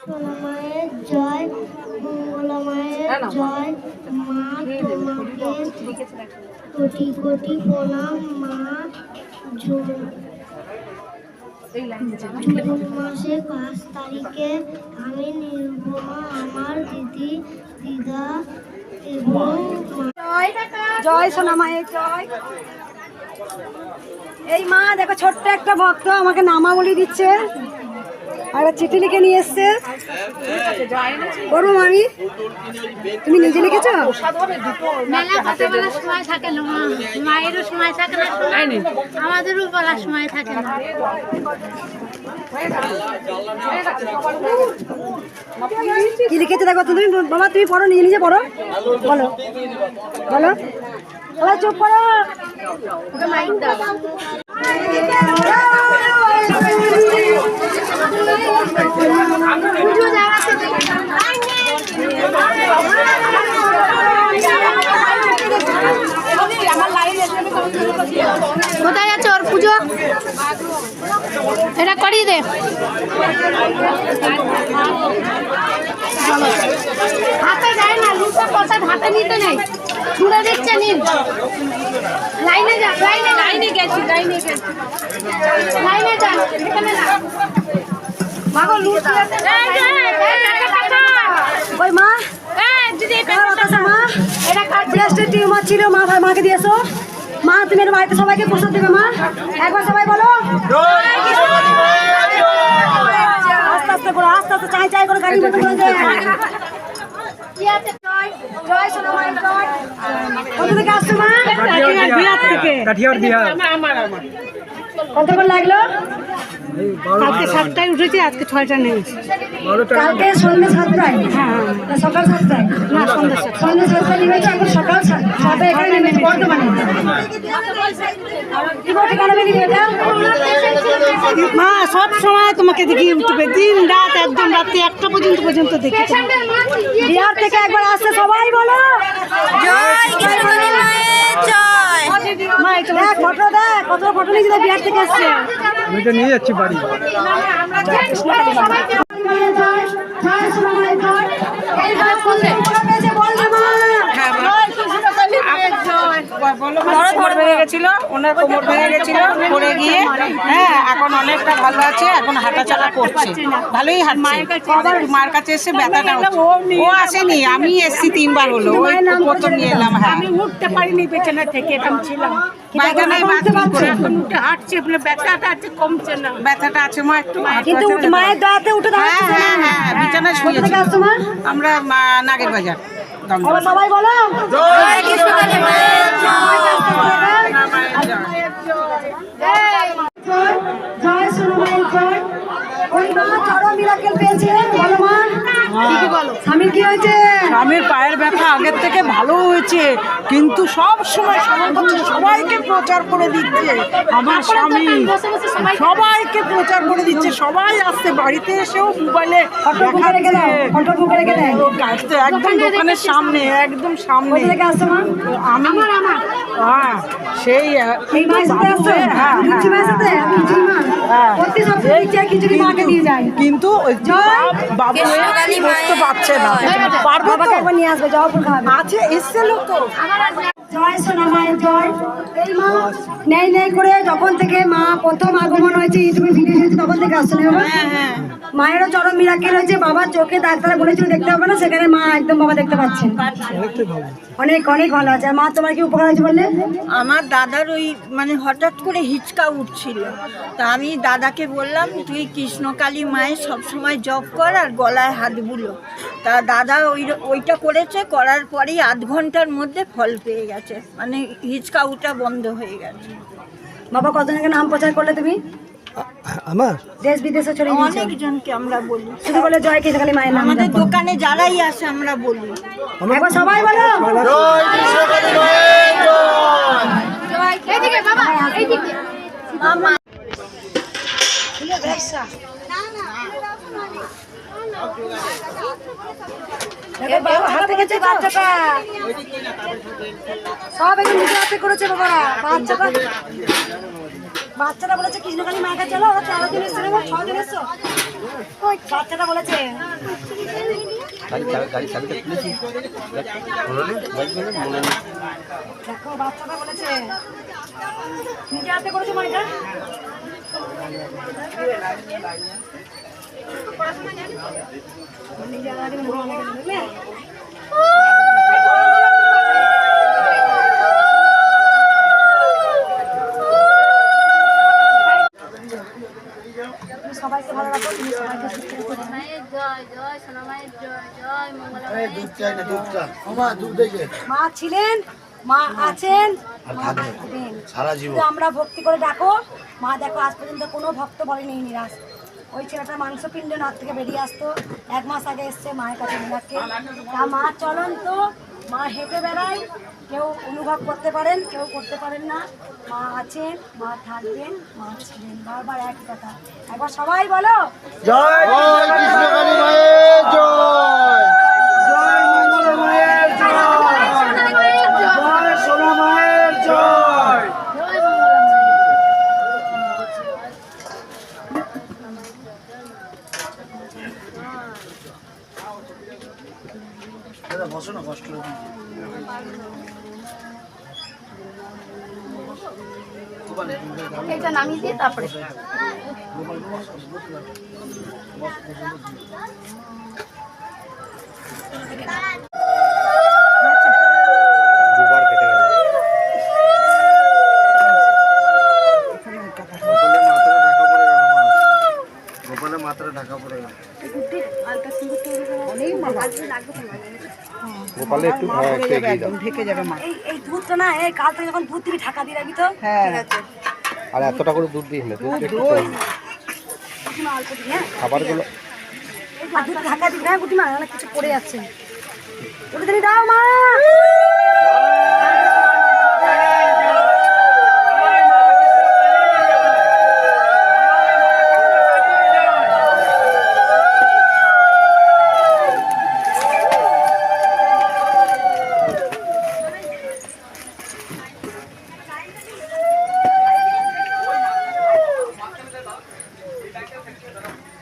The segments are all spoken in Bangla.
সোনা মায়ের জয় জয়। মা তোমাকে কোটি কোটি প্রণাম মা। জুন জুন পাঁচ তারিখে আমি নিরুপমা আমার দিদি দিদা এবং জয় সোনা মায়ের জয়। এই মা দেখো ছোট্ট একটা ভক্ত আমাকে নামাবলি দিচ্ছে। একটা চিঠি লিখে নিয়ে এসছে। করব আমি তুমি নিজে লিখেছো? সময় থাকে না মায়েরও সময় থাকে না আমাদেরও বলার সময় থাকে না। কি লিখেছে দেখো তুমি বাবা তুমি পড়ো নিজে নিজে পড়ো। বলো। বলো। বলো চুপ করো। কোথায় যাচ্ছে ওর পুজো? এটা করিয়ে দে। হাতে দেয় না লুকা কথা হাতে নিতে নেই। ছুড়ে দিচ্ছে নিন। লাইনে যা, লাইনে লাইনে গেছি লাইনে গেছি লাইনে যা, এখানে না ওই মা টিউমার ছিল মা ভাই মাকে দিয়েছ মা তুমি এর বাড়িতে সবাইকে প্রসাদ দেবে মা একবার সবাই বলো আস্তে আস্তে করো আস্তে আস্তে চাই চাই করে গাড়ি মতো করে কোথা থেকে আসছো মা বিহার থেকে কাঠিয়ার বিহার কত করে লাগল? কালকে সাতটায় উঠেছি আজকে ছয়টা নেমেছি কালকে সন্ধ্যে সাতটায়? না সকাল সাতটায়? না সন্ধ্যে সন্ধ্যে সাতটায় নেমেছে এখন সকাল এখানে নেমেছে বর্তমানে মা সব সময় তোমাকে দেখি ইউটিউবে। দিন রাত একদম রাত্রি একটা পর্যন্ত পর্যন্ত দেখি বিহার থেকে একবার আসতে সবাই বলো। মা এই তো দেখ ফটো দেখ কত ফটো নিয়েছি বিহার থেকে আমি তো নিয়ে যাচ্ছি বাড়ি। ভেঙে গেছিল ওনার কোমর ভেঙে গেছিল পড়ে গিয়ে হ্যাঁ এখন অনেকটা ভালো আছে এখন হাঁটাচলা করছে ভালোই হাঁটছে আবার মার কাছে এসে ব্যথাটা ও আসেনি আমি এসছি তিনবার হলো ওই প্রথম নিয়ে এলাম হ্যাঁ উঠতে পারিনি পেছনে থেকে এরকম ছিলাম হ্যাঁ হ্যাঁ হ্যাঁ আমরা নাগের বাজার সবাই বলো জয় জয় সোনামায়ের জয় ওই মা চরম মিরাকেল পেয়েছিলেন বলো মা স্বামীর কি হয়েছে? স্বামীর পায়ের ব্যথা আগের থেকে ভালো হয়েছে কিন্তু সব সময় সবাইকে প্রচার করে দিচ্ছে। আমার স্বামী সবাইকে প্রচার করে দিচ্ছে। সবাই আসছে বাড়িতে এসেও মোবাইলে একদম দোকানের সামনে একদম সামনে। আমি হ্যাঁ সেই হ্যাঁ হ্যাঁ। প্রতি সপ্তাহে লুচি খিচুড়ি মাকে দিয়ে যায় কিন্তু ওই বাবু বসতে পারছে না পারব তো একবার নিয়ে আসবে খাওয়াবে আছে এসেছিল তো। জয় সোনা মায়ের জয়। এই মা নেই নেই করে যখন থেকে মা প্রথম আগমন হয়েছে। ইউটিউবে ভিডিও তখন থেকে না বাবা? হ্যাঁ মায়েরও চরম মিরাকেল হয়েছে বাবার চোখে ডাক্তার বলেছিল দেখতে হবে না সেখানে মা একদম বাবা দেখতে পাচ্ছেন অনেক অনেক ভালো আছে। মা তোমার কি উপকার হয়েছে বললে? আমার দাদার ওই মানে হঠাৎ করে হিচকা উঠছিল। তা আমি দাদাকে বললাম তুই কৃষ্ণকালী মায়ের সবসময় জপ কর আর গলায় হাত বুলো। তা দাদা ওই ওইটা করেছে করার পরেই আধ ঘণ্টার মধ্যে ফল পেয়ে গেছে। মানে হিচকা উঠা বন্ধ হয়ে গেছে বাবা কতজনকে নাম প্রচার করলে তুমি আমার দেশ বিদেশে ছড়িয়ে দিয়েছ অনেকজনকে আমরা বলি শুধু বলে জয় কৃষ্ণকালী মায়ের নাম আমাদের দোকানে যারাই আসে আমরা বলি একবার সবাই বলো এইদিকে বাবা এইদিকে দেখো বাবা হাতে গেছে বাচ্চাটা সব একদম নিজে হাতে করেছে বাবারা। বাচ্চাটা বাচ্চাটা বলেছে কৃষ্ণকালী মায়ের কাছে ওরা তেরো জন এসছে না ছজন এসছো? বাচ্চাটা বলেছে দেখো বাচ্চাটা বলেছে নিজে হাতে করেছ মাইটা নিজে হাতে করে বুঝলে? তুমি সবাইকে ভালো রাখো তুমি সবাইকে সুস্থ রেখো মায়ের জয় জয় সোনা মায়ের জয় জয় মঙ্গলা মায়ের মা ছিলেন মা আছেন মা সারা জীবন। আমরা ভক্তি করে ডাকো। মা দেখো আজ পর্যন্ত কোনো ভক্ত বলেনি নিরাশ। ওই ছেলেটা মাংসপিণ্ড নাক থেকে বেরিয়ে আসতো। এক মাস আগে এসছে মায়ের কাছে মিনাকে তা মা চলন্ত, মা হেঁটে বেড়ায়। কেউ অনুভব করতে পারেন, কেউ করতে পারেন না। মা আছেন, মা থাকবেন, মা ছিলেন। বারবার একই কথা। একবার সবাই বলো। জয় জয় মঙ্গলা মায়ের জয় জয় সোনা মায়ের জয় জয় মঙ্গলা মায়ের দাদা বসো না কষ্ট হবে এটা নামিয়ে দিয়ে তারপরে গোপালের মাথাটা ঢাকা পড়ে গেল মা গোপালের মাথাটা ঢাকা পড়ে গেল গোপালে একটু একটু এগিয়ে ঢেকে যাবে মা এই এই দুধটা না এই কাল থেকে যখন দুধ দিবি ঢাকা দিয়ে রাখবি তো। হ্যাঁ। আর এতটা করে দুধ দিয়ে না দুধ একটু কম। খাবারগুলো ঢাকা দিবি না গুটিমা কিছু পড়ে যাচ্ছে ওটা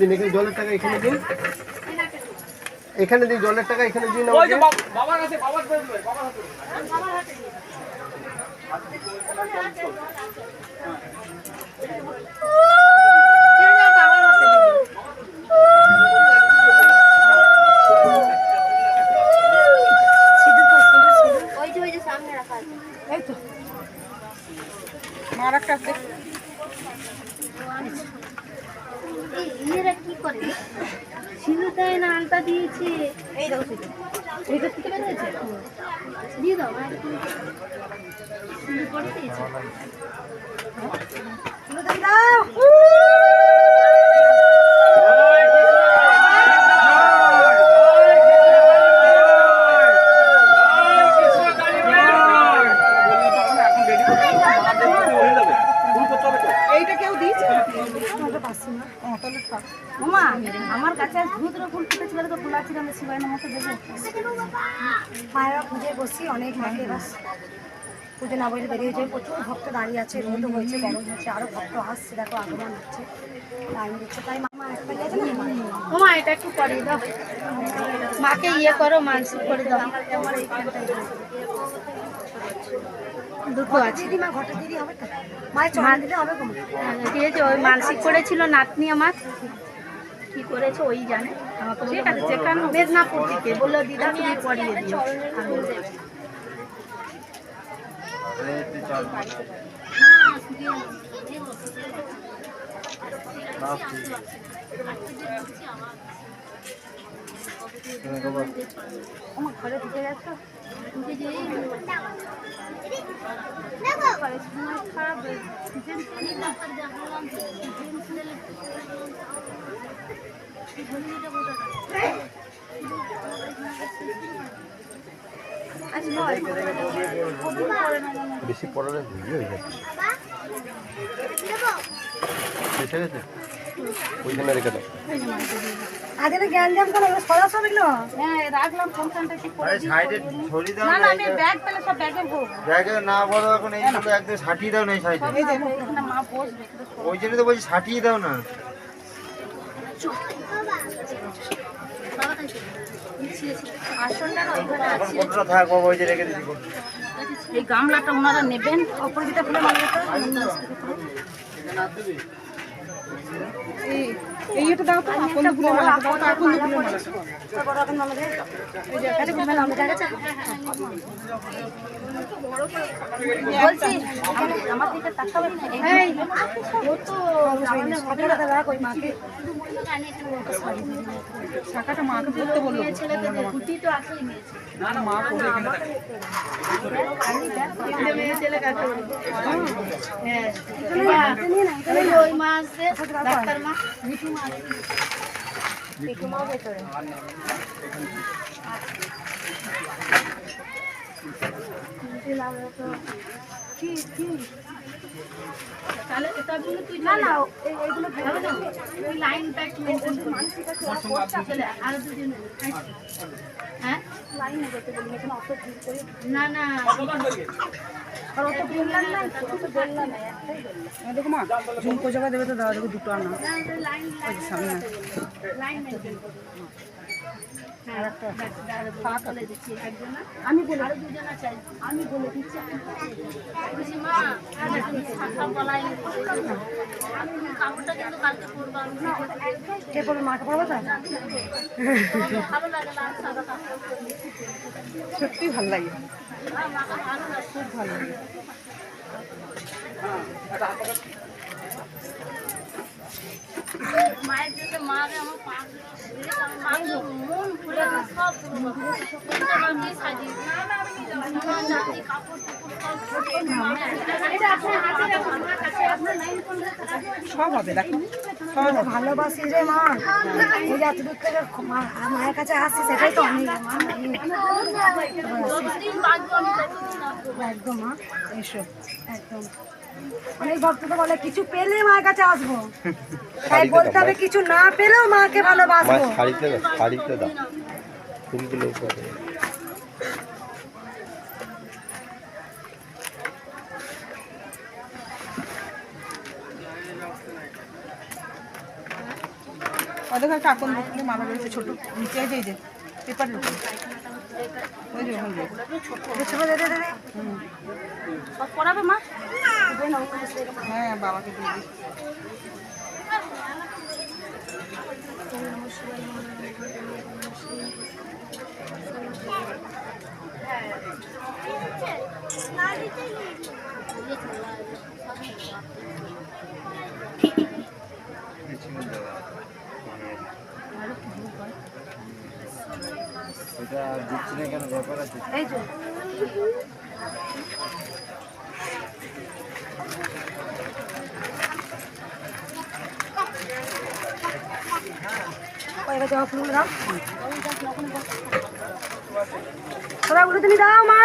দিন এখানে জলের টাকা এখানে দিন। এখানে দিন জলের টাকা এখানে দিন আমাকে। ওই যে ওই যে সামনে রাখা আছে এই তো মা আরেকটা আছে এই ইয়েরা কি করে সিঁদুর দেয় না আলতা দিয়েছে এই দাও সিঁদুর এইটা থেকে বের হয়েছে দিয়ে দাও মায়ের সিঁদুর করে দিয়েছে তুলে দিদি দাও এইটা কেউ দিয়েছে তোমাকে পাচ্ছি না ও তাহলে থাক মামা আমার কাছে আজ ধুতরো ফুল ফুটেছিল তো ফুল আছে আমি শিবাই নামাকে দেবো মায়েরা পুজোয় বাস পুজো না বলে বেরিয়ে যায়। প্রচুর ভক্ত দাঁড়িয়ে আছে রোদ হয়েছে গরম হচ্ছে আরও ভক্ত আসছে দেখো আগমন হচ্ছে লাইন দিচ্ছে। তাই মামা একটা গেছে না? ওমা এটা একটু করে দাও। মাকে ইয়ে করো মানসিক করে দাও। দুটো আছে। দিদিমা ঘরটা দিদি হবে তো? মায়ের চড়া দিলে হবে গো ঠিক আছে ওই মানসিক করেছিল নাতনি আমার। কি করেছে ওই জানে। আমাকে ঠিক আছে যেখানে মেদিনীপুর থেকে। বলল দিদা তুমি পড়িয়ে দিও। ঘরে ঢুকে গেছো ওকে যে খারাপ দেখালাম সিজন ছেলে ঝুলিটা কোথায় বেশি পড়ালে ভুগি হয়ে যাচ্ছে এসে গেছে? ওইখানে রেখে দাও। জ্ঞান না হ্যাঁ রাখলাম সাইডে ছড়ি দাও না না না আমি ব্যাগ পেলে সব ব্যাগে ভরবো। ব্যাগে না বলো এখন এই তো একদম সাটিয়ে দাও না এই সাইডে। মা বসবে ওই জন্য তো বলছি সাটিয়ে দাও না ওইখানে এখন আছে কতটা থাক বাবা ওই যে রেখে দিচ্ছি এই গামলাটা ওনারা নেবেন। অপরাজিতা ফুলের মালা এই এটা দাও তো আপন ফুলের মালা দাও তো আপন ফুলের মালা বড় রকম মালা? এই যে কাছে কুমে নাম দেখা যাচ্ছে বলছি আমার দিকে তাকাবেন না এই ও তো আমাদের ঘটনা দাদা কই মাকে শাখাটা মাকে পড়তে বলল। ছেলেদের তো আসেই না না মা পড়ে এখানে তিনটে মেয়ে ছেলে কাছে হ্যাঁ। ওই ওই ডাক্তার মা মিঠু মা আসছে। মিঠু মা। ভেতরে না না হ্যাঁ? দেখো মা ঝুমকো জায়গা দেবে তো দাও দেখো দুটো আনা। সামনে। আমি বলে আরও দুজন বলে দিচ্ছি। কে পড়বে মাকে পড়বে তো? সত্যি ভালো লাগে। মাকে ভালো লাগে খুব ভালো মায়ের জন্য মাকে আমার পা মাকে মন ভরে সব মাকে সাজিয়ে সোনা চাঁদি কাপড় টুকুর সব এটা আপনার হাতে রাখুন আমার কাছে আপনার লাইন কোন সব হবে দেখো। সব ভালোবাসি রে মা। এই যে এত দূর থেকে মা- মায়ের কাছে আসছি সেটাই তো অনেক। একদম মা এসো। একদম। অনেক ভক্ত তো বলে কিছু পেলে মায়ের কাছে আসব। তাই বলতে হবে কিছু না পেলেও মাকে ভালোবাসবো। শাড়িতে দাও শাড়িতে দাও। ফুলগুলো ওদের একটা মালা রয়েছে ছোট নিচে এই যে পেপারের উপরে ওই যে ওখানে ছোট দে দে দে দে। সব পড়াবে মা? হ্যাঁ বাবাকে দিয়ে দিই। এটা দিচ্ছি না কেন ব্যাপার ফুল দাও। তোরা উঠে তুমি দাও মা।